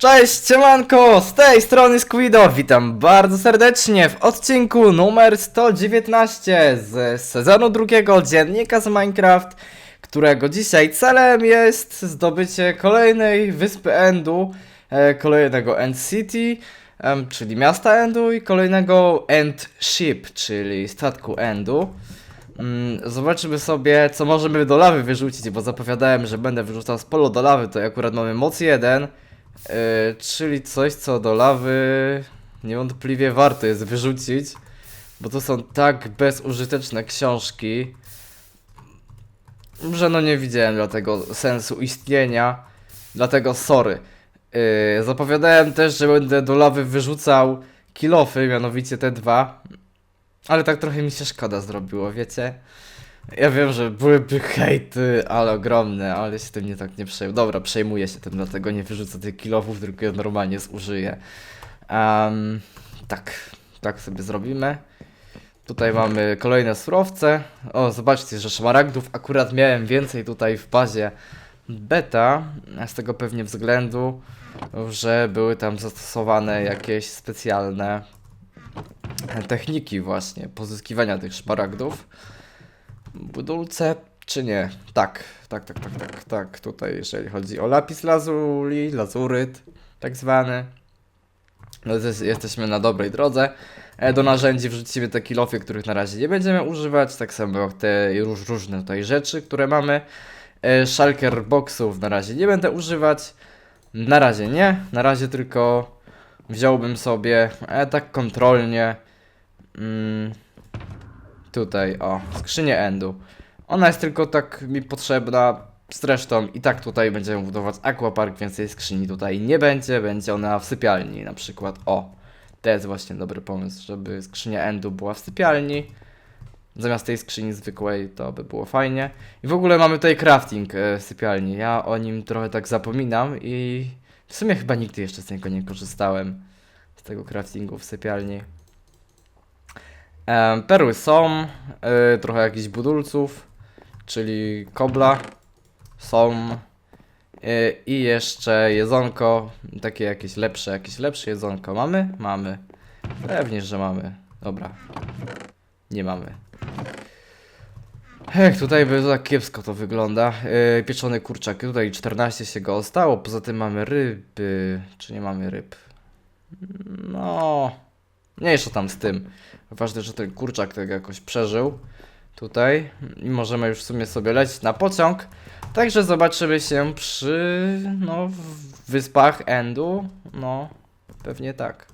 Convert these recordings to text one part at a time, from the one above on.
Cześć, siemanko, z tej strony Squido, witam bardzo serdecznie w odcinku numer 119 z sezonu drugiego dziennika z Minecraft, którego dzisiaj celem jest zdobycie kolejnej wyspy Endu, e, kolejnego End City, czyli miasta Endu i kolejnego End Ship, czyli statku Endu. Mm, Zobaczymy sobie, co możemy do lawy wyrzucić, bo zapowiadałem, że będę wyrzucał sporo do lawy, to akurat mamy moc 1. Yy, czyli coś, co do lawy niewątpliwie warto jest wyrzucić, bo to są tak bezużyteczne książki, że no nie widziałem dlatego sensu istnienia, dlatego sorry. Yy, zapowiadałem też, że będę do lawy wyrzucał kilofy, mianowicie te dwa, ale tak trochę mi się szkoda zrobiło, wiecie? Ja wiem, że byłyby hejty, ale ogromne, ale się tym nie tak nie przejmuję. Dobra, przejmuję się tym, dlatego nie wyrzucę tych kilofów, tylko je normalnie zużyję. Em, tak, tak sobie zrobimy. Tutaj mamy kolejne surowce. O, zobaczcie, że szmaragdów akurat miałem więcej tutaj w bazie beta, z tego pewnie względu, że były tam zastosowane jakieś specjalne techniki właśnie pozyskiwania tych szmaragdów budulce, czy nie? Tak, tak, tak, tak, tak, tak. Tutaj, jeżeli chodzi o lapis lazuli, lazuryt, tak zwany. No, jest- jesteśmy na dobrej drodze. E, Do narzędzi wrzucimy te kilofy, których na razie nie będziemy używać, tak samo te róż, różne tutaj rzeczy, które mamy. E, Shulker boxów na razie nie będę używać. Na razie nie, na razie tylko wziąłbym sobie e, tak kontrolnie. Mm, Tutaj, o, skrzynię endu. Ona jest tylko tak mi potrzebna. Zresztą i tak tutaj będziemy budować aquapark, więc tej skrzyni tutaj nie będzie. Będzie ona w sypialni na przykład. O, to jest właśnie dobry pomysł, żeby skrzynia endu była w sypialni. Zamiast tej skrzyni zwykłej to by było fajnie. I w ogóle mamy tutaj crafting e, w sypialni. Ja o nim trochę tak zapominam i w sumie chyba nigdy jeszcze z niego nie korzystałem. Z tego craftingu w sypialni. Em, perły są, y, trochę jakichś budulców, czyli kobla są y, i jeszcze jedzonko, takie jakieś lepsze, jakieś lepsze jedzonko. Mamy? Mamy. Pewnie, że mamy. Dobra. Nie mamy. Ech, tutaj by tak kiepsko to wygląda. Yy, pieczony kurczak, tutaj 14 się go ostało, poza tym mamy ryby. Czy nie mamy ryb? No, mniejsza tam z tym. Ważne, że ten kurczak tak jakoś przeżył tutaj i możemy już w sumie sobie lecieć na pociąg. Także zobaczymy się przy no, wyspach Endu. No, pewnie tak.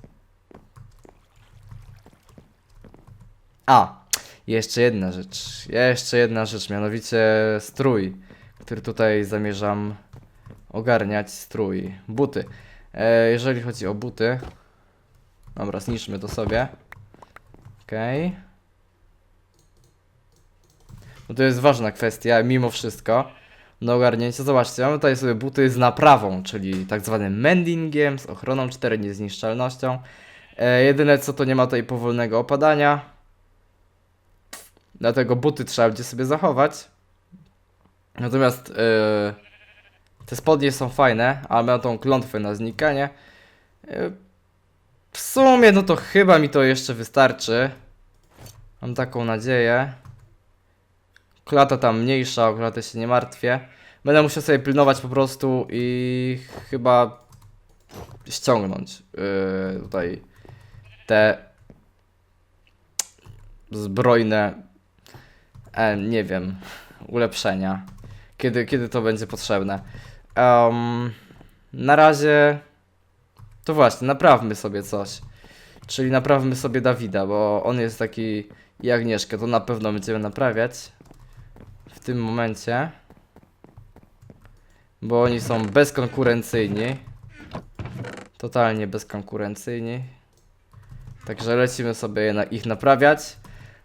A, jeszcze jedna rzecz. Jeszcze jedna rzecz, mianowicie strój, który tutaj zamierzam ogarniać. Strój, buty. E, jeżeli chodzi o buty, dobra, zniszczmy to sobie. Okej. No to jest ważna kwestia, mimo wszystko. Do ogarnięcia. Zobaczcie, mamy tutaj sobie buty z naprawą, czyli tak zwanym mendingiem, z ochroną 4, niezniszczalnością. E, jedyne co to nie ma tutaj powolnego opadania. Dlatego buty trzeba będzie sobie zachować. Natomiast e, te spodnie są fajne, ale mają tą klątwę na znikanie. E, w sumie, no to chyba mi to jeszcze wystarczy. Mam taką nadzieję. Klata tam mniejsza, o klatę się nie martwię. Będę musiał sobie pilnować po prostu i chyba ściągnąć yy, tutaj te zbrojne, e, nie wiem, ulepszenia. Kiedy, kiedy to będzie potrzebne. Em, na razie to właśnie, naprawmy sobie coś. Czyli naprawmy sobie Dawida, bo on jest taki i Agnieszkę, to na pewno będziemy naprawiać w tym momencie. Bo oni są bezkonkurencyjni. Totalnie bezkonkurencyjni. Także lecimy sobie na, ich naprawiać.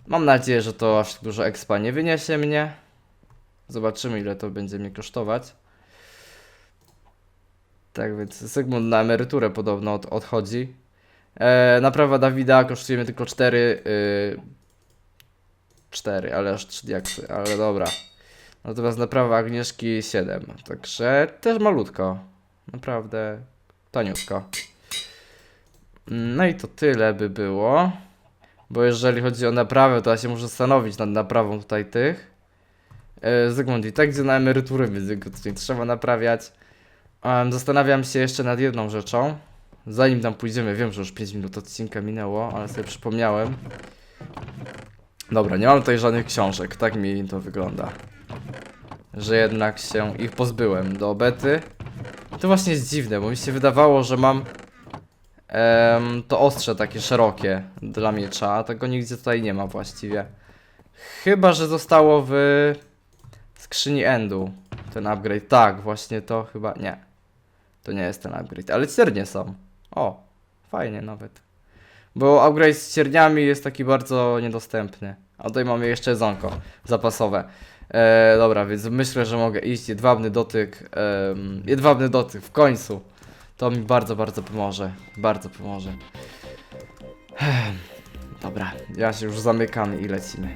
Mam nadzieję, że to aż dużo expa nie wyniesie mnie. Zobaczymy ile to będzie mnie kosztować. Tak więc Sygmunt na emeryturę podobno od, odchodzi. E, naprawa Dawida kosztuje mnie tylko 4. Y, 4, ale aż 3 diaksy, ale dobra. Natomiast naprawa Agnieszki 7. Także też malutko. Naprawdę Taniutko. No i to tyle by było. Bo jeżeli chodzi o naprawę, to ja się muszę zastanowić nad naprawą tutaj tych. E, Zygmunt i tak idzie na emeryturę, więc tutaj trzeba naprawiać. Em, zastanawiam się jeszcze nad jedną rzeczą. Zanim tam pójdziemy, wiem, że już 5 minut odcinka minęło, ale sobie przypomniałem. Dobra, nie mam tutaj żadnych książek, tak mi to wygląda. Że jednak się ich pozbyłem do bety. To właśnie jest dziwne, bo mi się wydawało, że mam to ostrze takie szerokie dla miecza, a tego nigdzie tutaj nie ma właściwie. Chyba, że zostało w skrzyni Endu ten upgrade. Tak, właśnie to chyba nie. To nie jest ten upgrade, ale ciernie są. O, fajnie nawet. Bo upgrade z cierniami jest taki bardzo niedostępny. A tutaj mamy jeszcze jedzonko zapasowe. E, dobra, więc myślę, że mogę iść. Jedwabny dotyk. em, jedwabny dotyk w końcu. To mi bardzo, bardzo pomoże. Bardzo pomoże. Dobra, ja się już zamykam i lecimy.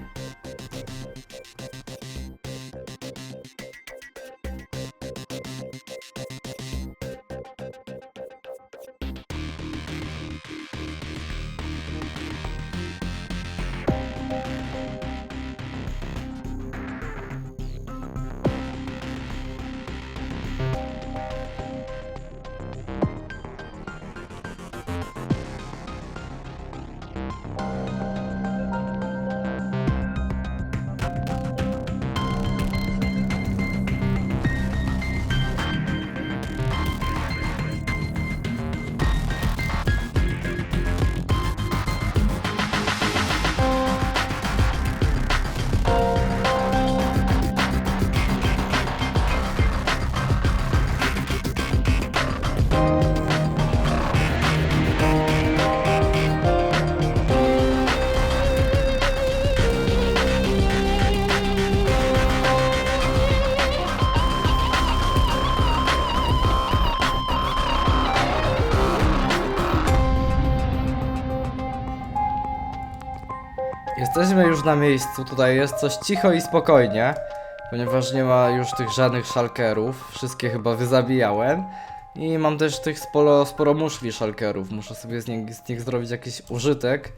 Na miejscu, tutaj jest coś cicho i spokojnie, ponieważ nie ma już tych żadnych szalkerów, wszystkie chyba wyzabijałem. I mam też tych sporo, sporo muszli szalkerów, muszę sobie z nich, z nich zrobić jakiś użytek.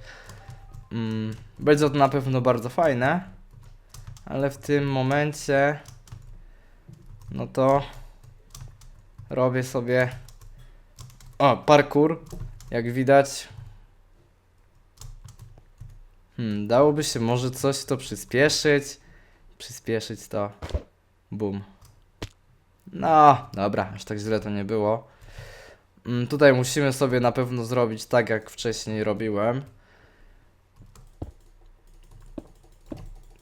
Mm, będzie to na pewno bardzo fajne, ale w tym momencie, no to robię sobie, o, parkour, jak widać, Hmm, dałoby się może coś to przyspieszyć. Przyspieszyć to. Bum. No, dobra, aż tak źle to nie było. Mm, tutaj musimy sobie na pewno zrobić tak, jak wcześniej robiłem.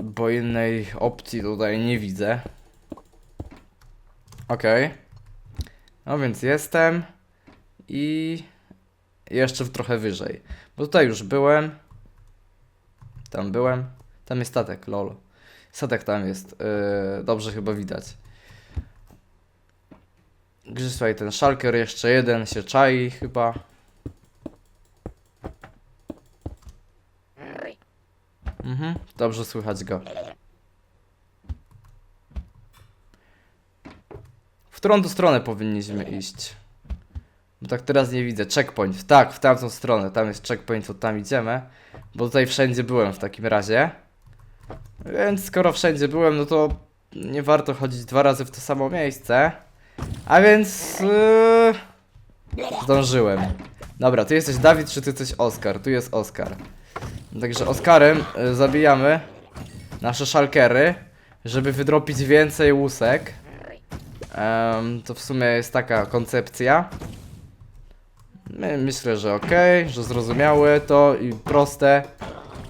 Bo innej opcji tutaj nie widzę. Okej. No więc jestem. I jeszcze w trochę wyżej. Bo tutaj już byłem. Tam byłem. Tam jest statek, lol. Statek tam jest. Yy, dobrze chyba widać. Gdzie ten szalker jeszcze jeden się czai chyba. Mhm, dobrze słychać go. W którą stronę powinniśmy iść? Tak teraz nie widzę. Checkpoint. Tak, w tamtą stronę. Tam jest checkpoint, to tam idziemy. Bo tutaj wszędzie byłem w takim razie. Więc skoro wszędzie byłem, no to nie warto chodzić dwa razy w to samo miejsce. A więc... Yy, zdążyłem. Dobra, ty jesteś Dawid, czy ty jesteś Oskar? Tu jest Oskar. Także Oskarem y, zabijamy nasze szalkery, żeby wydropić więcej łusek. Em, to w sumie jest taka koncepcja. My, myślę, że ok, że zrozumiałe to i proste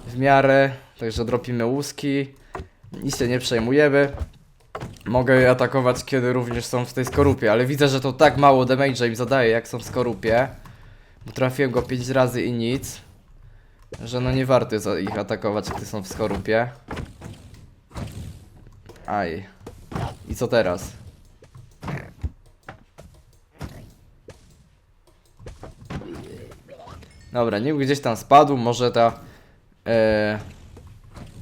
w miarę. Także dropimy łuski. Nic się nie przejmujemy. Mogę je atakować, kiedy również są w tej skorupie, ale widzę, że to tak mało damage im zadaje, jak są w skorupie. Bo trafiłem go 5 razy i nic. Że no nie warto ich atakować, gdy są w skorupie. Aj. I co teraz? Dobra, niby gdzieś tam spadł, może ta... E,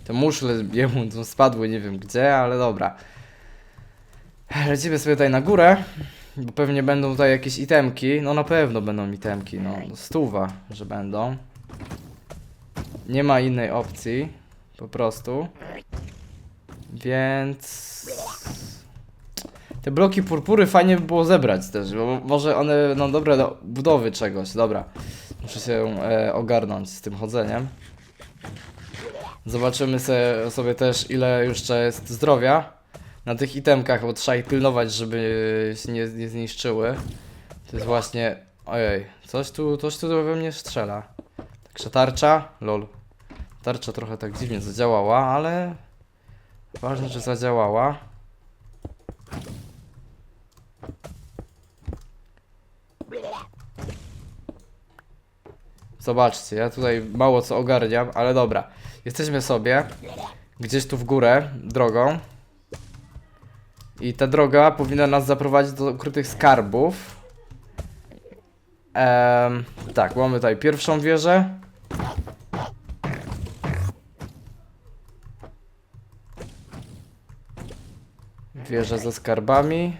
te muszle jemu tu spadły, nie wiem gdzie, ale dobra. Lecimy sobie tutaj na górę. Bo pewnie będą tutaj jakieś itemki. No na pewno będą itemki, no. Stuwa, że będą. Nie ma innej opcji. Po prostu. Więc... Te bloki purpury fajnie by było zebrać też, bo może one będą dobre do budowy czegoś. Dobra. Muszę się e, ogarnąć z tym chodzeniem. Zobaczymy sobie też ile jeszcze jest zdrowia na tych itemkach, bo trzeba ich pilnować, żeby się nie, nie zniszczyły. To jest właśnie... Ojej, coś tu, coś tu we mnie strzela. Także tarcza, lol. Tarcza trochę tak dziwnie zadziałała, ale... Ważne, że zadziałała. Zobaczcie, ja tutaj mało co ogarniam, ale dobra. Jesteśmy sobie gdzieś tu w górę drogą. I ta droga powinna nas zaprowadzić do ukrytych skarbów. Em, tak, mamy tutaj pierwszą wieżę. Wieża ze skarbami.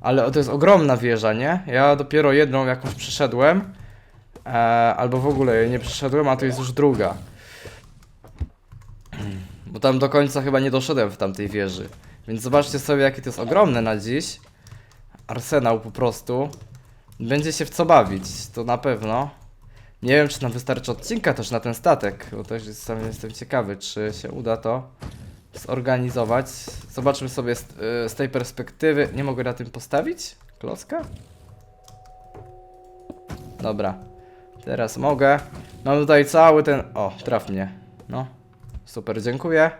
Ale to jest ogromna wieża, nie? Ja dopiero jedną jakąś przeszedłem. E, albo w ogóle nie przeszedłem, a tu jest już druga. Bo tam do końca chyba nie doszedłem w tamtej wieży. Więc zobaczcie sobie, jakie to jest ogromne na dziś. Arsenał po prostu. Będzie się w co bawić, to na pewno. Nie wiem, czy nam wystarczy odcinka też na ten statek, bo też jest- sam jestem ciekawy, czy się uda to zorganizować. Zobaczmy sobie z, y, z tej perspektywy. Nie mogę na tym postawić? Klocka? Dobra. Teraz mogę. Mam tutaj cały ten... O, traf mnie. No. Super, dziękuję.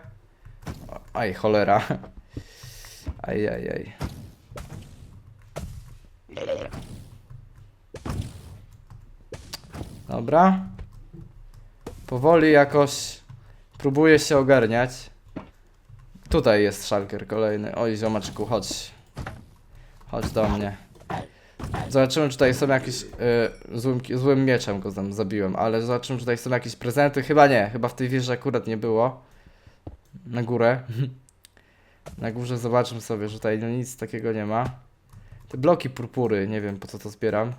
Aj, cholera. Aj, aj, aj. Dobra. Powoli jakoś próbuję się ogarniać. Tutaj jest szalker kolejny. Oj, ziomaczku, chodź. Chodź do mnie. Zobaczymy, czy tutaj są jakieś... y, złym, złym mieczem go tam zabiłem, ale zobaczymy, czy tutaj są jakieś prezenty. Chyba nie, chyba w tej wieży akurat nie było. Na górę. Na górze zobaczmy sobie, że tutaj no nic takiego nie ma. Te bloki purpury, nie wiem po co to zbieram.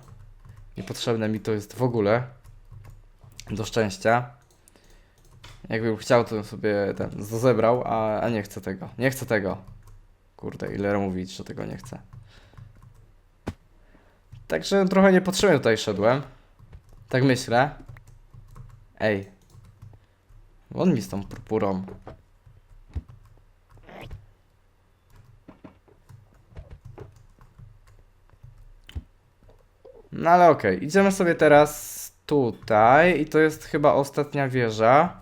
Niepotrzebne mi to jest w ogóle. Do szczęścia. Jakbym chciał, to bym sobie ten zebrał, a, a nie chcę tego. Nie chcę tego. Kurde, ile mówić, że tego nie chcę. Także trochę niepotrzebnie tutaj szedłem. Tak myślę. Ej. On mi z tą purpurą. No ale okej, idziemy sobie teraz tutaj i to jest chyba ostatnia wieża.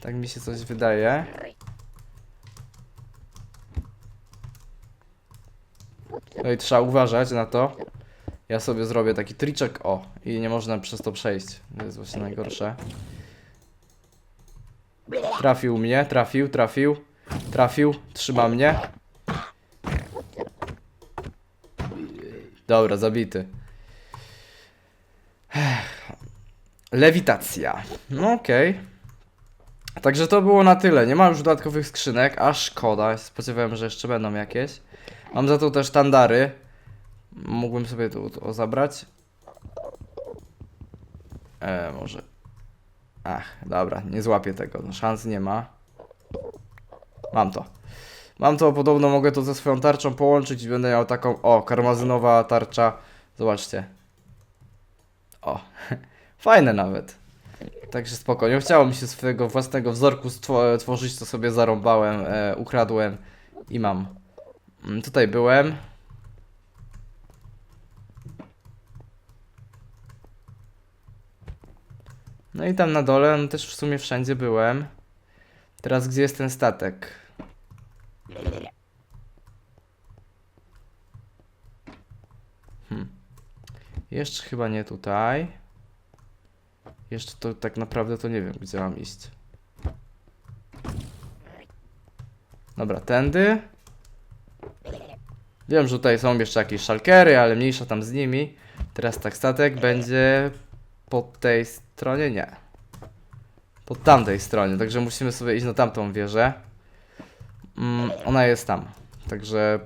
Tak mi się coś wydaje. No i trzeba uważać na to. Ja sobie zrobię taki triczek, o, i nie można przez to przejść. To jest właśnie najgorsze. Trafił mnie, trafił, trafił, trafił, trzyma mnie. Dobra, zabity. Lewitacja. No okej. Także to było na tyle. Nie ma już dodatkowych skrzynek, a szkoda. Spodziewałem, że jeszcze będą jakieś. Mam za to też tandary. Mógłbym sobie tu zabrać. E, może. Ach, dobra, nie złapię tego. No, szans nie ma. Mam to. Mam to, podobno mogę to ze swoją tarczą połączyć i będę miał taką. O, karmazynowa tarcza. Zobaczcie. O, fajne nawet. Także spokojnie. Chciało mi się swojego własnego wzorku stwo- tworzyć, to sobie zarąbałem, e, ukradłem i mam. Mm, Tutaj byłem. No i tam na dole, no też w sumie wszędzie byłem. Teraz gdzie jest ten statek? Hmm. Jeszcze chyba nie tutaj. Jeszcze to tak naprawdę to nie wiem, gdzie mam iść. Dobra, tędy. Wiem, że tutaj są jeszcze jakieś szalkery, ale mniejsza tam z nimi. Teraz tak statek będzie po tej stronie, nie. Po tamtej stronie, także musimy sobie iść na tamtą wieżę. Mm, ona jest tam, także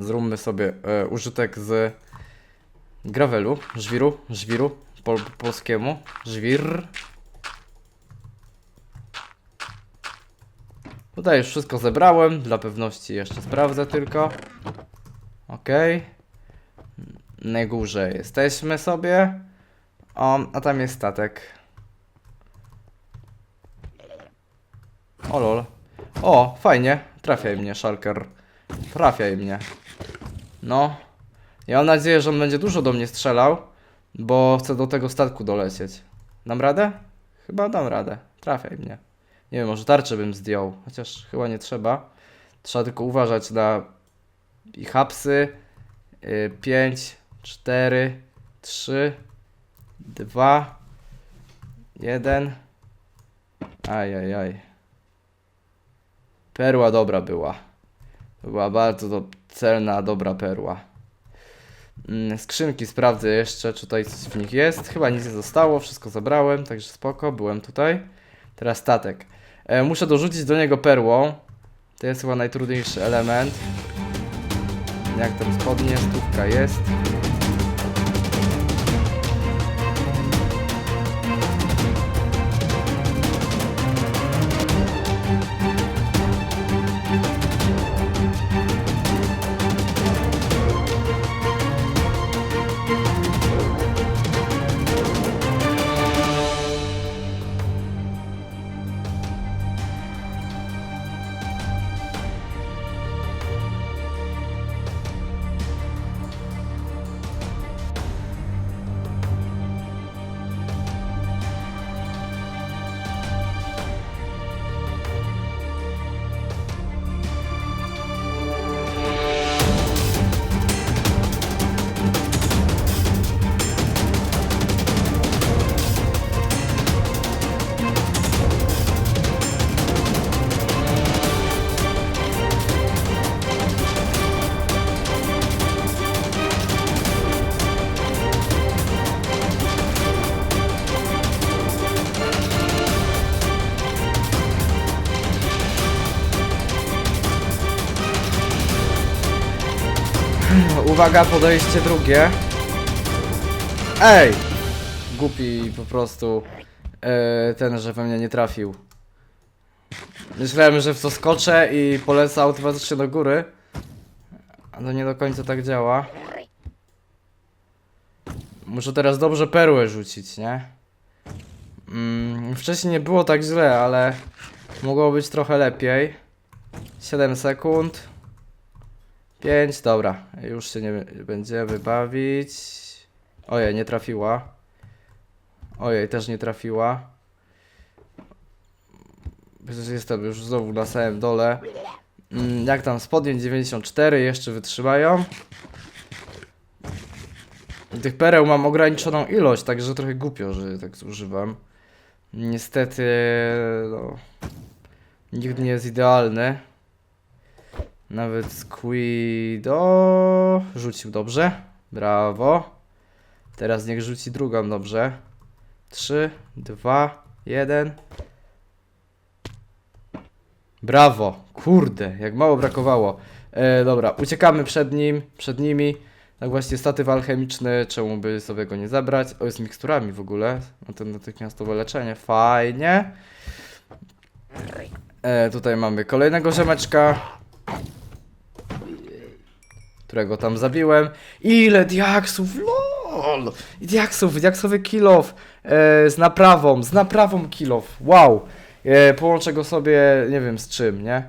Zróbmy sobie e, użytek z gravelu, żwiru, żwiru, po, po polskiemu, żwir. Tutaj już wszystko zebrałem, dla pewności jeszcze sprawdzę tylko. Ok. Na górze jesteśmy sobie. O, a tam jest statek. O lol. O, fajnie. Trafiaj mnie, Shulker. Trafiaj mnie. No. Ja mam nadzieję, że on będzie dużo do mnie strzelał, bo chcę do tego statku dolecieć. Dam radę? Chyba dam radę. Trafiaj mnie. Nie wiem, może tarczę bym zdjął, chociaż chyba nie trzeba. Trzeba tylko uważać na i hapsy. 5, 4, 3, 2, 1. Ajajaj. Perła dobra była. To była bardzo do, celna, dobra perła. Mm, Skrzynki sprawdzę jeszcze, czy tutaj coś w nich jest. Chyba nic nie zostało, wszystko zabrałem, także spoko, byłem tutaj. Teraz statek. E, muszę dorzucić do niego perłą. To jest chyba najtrudniejszy element. Jak tam spodnie, stówka jest. Uwaga, podejście drugie. Ej! Głupi po prostu e, ten, że we mnie nie trafił. Myślałem, że w to skoczę i polecę automatycznie do góry. A to nie do końca tak działa. Muszę teraz dobrze perłę rzucić, nie? Mm, wcześniej nie było tak źle, ale mogło być trochę lepiej. 7 sekund. 5, dobra. Już się nie będziemy bawić. Ojej, nie trafiła. Ojej, też nie trafiła. Przecież jestem już znowu na samym dole. Mm, jak tam spodnie 94 jeszcze wytrzymają. Tych pereł mam ograniczoną ilość, także trochę głupio, że tak zużywam. Niestety, no, nikt nie jest idealny. Nawet Squido rzucił dobrze. Brawo. Teraz niech rzuci drugą dobrze. 3, 2, 1. Brawo. Kurde, jak mało brakowało. E, dobra, uciekamy przed nim, przed nimi. Tak właśnie statyw alchemiczny, czemu by sobie go nie zabrać? O, jest miksturami w ogóle. No to natychmiastowe leczenie, fajnie. E, tutaj mamy kolejnego rzemeczka którego tam zabiłem. Ile diaksów, lol! Diaksów, diaksowy kill off e, z naprawą, z naprawą kill off, wow! E, połączę go sobie, nie wiem z czym, nie?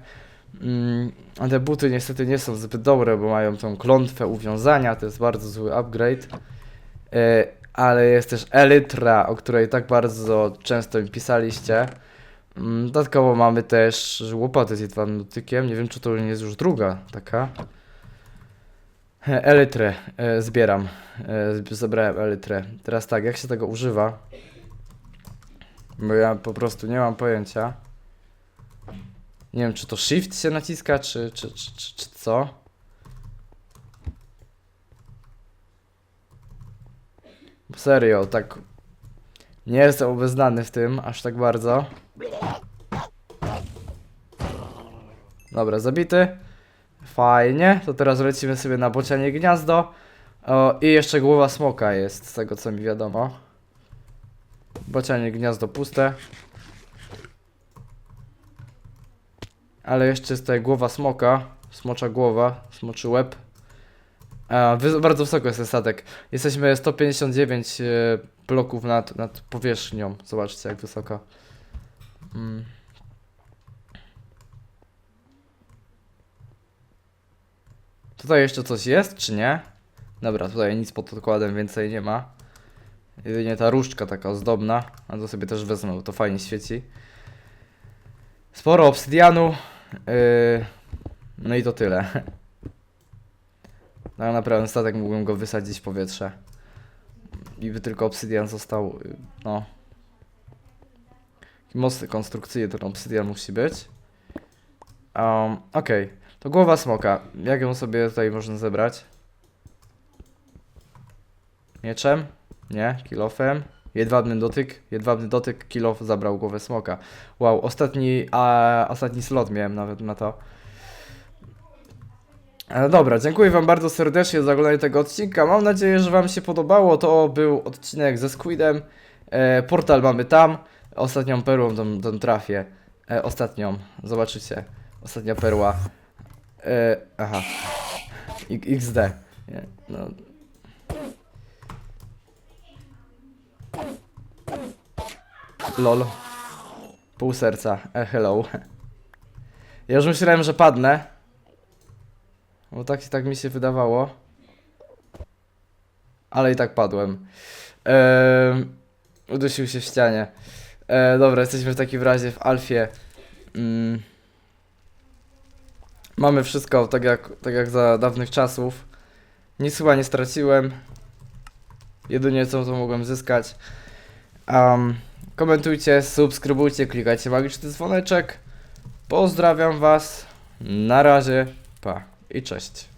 Mm, a te buty niestety nie są zbyt dobre, bo mają tą klątwę uwiązania, to jest bardzo zły upgrade. E, ale jest też Elytra, o której tak bardzo często mi pisaliście. Mm, Dodatkowo mamy też łopatę z jedwabnym dotykiem. Nie wiem, czy to nie jest już druga taka. Elytrę e, zbieram. E, zebrałem elytrę. Teraz tak, jak się tego używa? Bo ja po prostu nie mam pojęcia. Nie wiem, czy to shift się naciska, czy, czy, czy, czy, czy co? Serio, tak. Nie jestem obeznany w tym aż tak bardzo. Dobra, zabity. Fajnie, to teraz lecimy sobie na bocianie gniazdo. O, I jeszcze głowa smoka jest, z tego co mi wiadomo. Bocianie gniazdo puste. Ale jeszcze jest tutaj głowa smoka. Smocza głowa, smoczy łeb. Bardzo wysoko jest ten statek. Jesteśmy 159 e, bloków nad, nad powierzchnią. Zobaczcie jak wysoko. Mm. Tutaj jeszcze coś jest, czy nie? Dobra, tutaj nic pod odkładem więcej nie ma. Jedynie ta różdżka taka ozdobna. A to sobie też wezmę, bo to fajnie świeci. Sporo obsydianu. Yy, no i to tyle. Tak naprawdę statek mógłbym go wysadzić w powietrze. I by tylko obsydian został, yy, no. Taki Mocny konstrukcyjny ten obsydian musi być. Um, Okej, to głowa smoka. Jak ją sobie tutaj można zebrać? Mieczem? Nie, kilofem. Jedwabny dotyk, jedwabny dotyk, kilof zabrał głowę smoka. Wow, ostatni, a, ostatni slot miałem nawet na to. Dobra, dziękuję Wam bardzo serdecznie za oglądanie tego odcinka. Mam nadzieję, że Wam się podobało. To był odcinek ze Squidem. E, portal mamy tam. Ostatnią perłą tą, tą trafię. E, ostatnią, zobaczycie. Ostatnia perła. E, aha. XD. Nie, no. Lol. Pół serca. E, hello. Ja już myślałem, że padnę. Bo tak, tak mi się wydawało. Ale i tak padłem. Eee, udusił się w ścianie. E, dobra, jesteśmy w takim razie w Alfie. Mm. Mamy wszystko tak jak, tak jak za dawnych czasów. Nic chyba nie straciłem. Jedynie co to mogłem zyskać. Um, komentujcie, subskrybujcie, klikajcie magiczny dzwoneczek. Pozdrawiam Was. Na razie. Pa i cześć.